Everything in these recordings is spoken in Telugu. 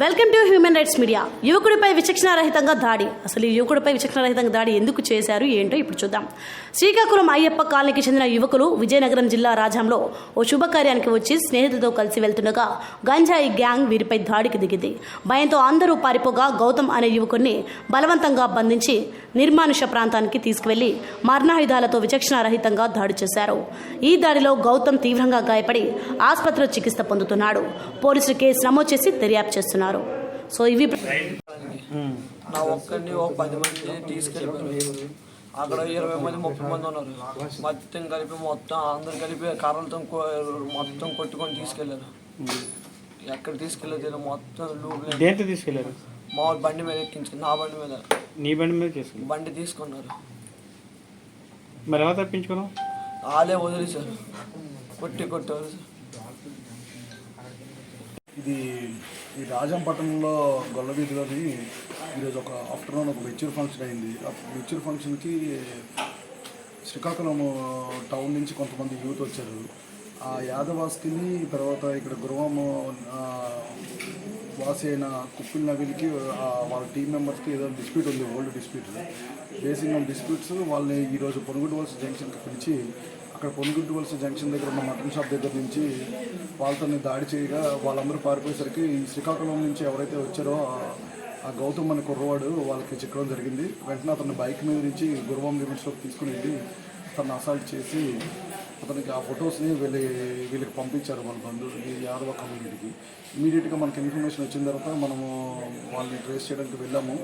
Welcome to human rights media యువకుడిపై విచక్షణారహితంగా దాడి. అసలు ఈ యువకుడిపై విచక్షణారహితంగా దాడి ఎందుకు చేశారు ఏంటో ఇప్పుడు చూద్దాం. శ్రీకాకుళం అయ్యప్ప కాలనీకి చెందిన యువకులు విజయనగరం జిల్లా రాజంలో ఓ శుభకార్యానికి వచ్చి స్నేహితులతో కలిసి వెళ్తుండగా గంజాయి గ్యాంగ్ వీరిపై దాడికి దిగింది. భయంతో అందరూ పారిపోగా గౌతమ్ అనే యువకుడిని బలవంతంగా బంధించి నిర్మానుష ప్రాంతానికి తీసుకువెళ్ళి మరణాయుధాలతో విచక్షణారహితంగా దాడి చేశారు. ఈ దాడిలో గౌతమ్ తీవ్రంగా గాయపడి ఆసుపత్రిలో చికిత్స పొందుతున్నాడు. పోలీసులు కేసు నమోదు చేసి దర్యాప్తు చేస్తున్నారు. సో ఇవి నా ఒక్కడిని ఒక పది మంది తీసుకెళ్ళిపోయారు. అక్కడ ఇరవై మంది ముప్పై మంది ఉన్నారు. మొత్తం కలిపి మొత్తం అందరు కలిపి కర్రలతో మొత్తం కొట్టుకొని తీసుకెళ్ళారు. ఎక్కడ తీసుకెళ్ళలేదు మొత్తం లూపులు దేంతో తీసుకెళ్ళారు మామూలు బండి మీద ఎక్కించుకుని నా బండి మీద. నీ బండి మీద బండి తీసుకున్నారు. మరి ఎలా తప్పించుకున్నావు? వాళ్ళే వదిలేశారు. కొట్టి కొట్టారు ఇది ఈ రాజంపట్నంలో గొల్లవీధిలోని ఈరోజు ఒక ఆఫ్టర్నూన్ ఒక మెచ్యూర్ ఫంక్షన్ అయింది. ఆ మెచ్యూర్ ఫంక్షన్కి శ్రీకాకుళం టౌన్ నుంచి కొంతమంది యూత్ వచ్చారు. ఆ యాదవాస్కిని తర్వాత ఇక్కడ గురువాము ఆ, అయిన కుప్పిల్ నవీల్కి వాళ్ళ టీం మెంబర్స్కి ఏదో డిస్ప్యూట్ ఉంది old dispute basing on disputes వాళ్ళని ఈరోజు పొనుగుడు వలస జంక్షన్కి పిలిచి అక్కడ పొనుగుడు వలస జంక్షన్ దగ్గర ఉన్న మటన్ షాప్ దగ్గర నుంచి వాళ్ళతో దాడి చేయగా వాళ్ళందరూ పారిపోయేసరికి శ్రీకాకుళం నుంచి ఎవరైతే వచ్చారో ఆ- గౌతమ్ అనే కుర్రవాడు వాళ్ళకి చిక్కడం జరిగింది. వెంటనే అతను బైక్ మీద నుంచి గురువాం లిమిట్స్లోకి తీసుకుని వెళ్ళి తను అసాల్ట్ చేసి అతనికి ఆ ఫొటోస్ని వీళ్ళ వీళ్ళకి పంపించారు వాళ్ళ ఈ యాదవ కమ్యూనిటీకి. ఇమీడియట్గా మనకి ఇన్ఫర్మేషన్ వచ్చిన తర్వాత మనము వాళ్ళని ట్రేస్ చేయడానికి వెళ్ళాము.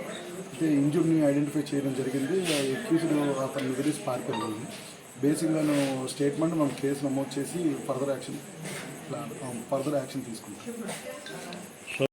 అయితే ఇంజుర్ని ఐడెంటిఫై చేయడం జరిగింది. ఎక్యూజ్డ్ అతన్ని వదిలేసి పారిపోయింది బేసిక్గా స్టేట్మెంట్ మనం కేసు నమోదు చేసి further action plan further action తీసుకుంటాం.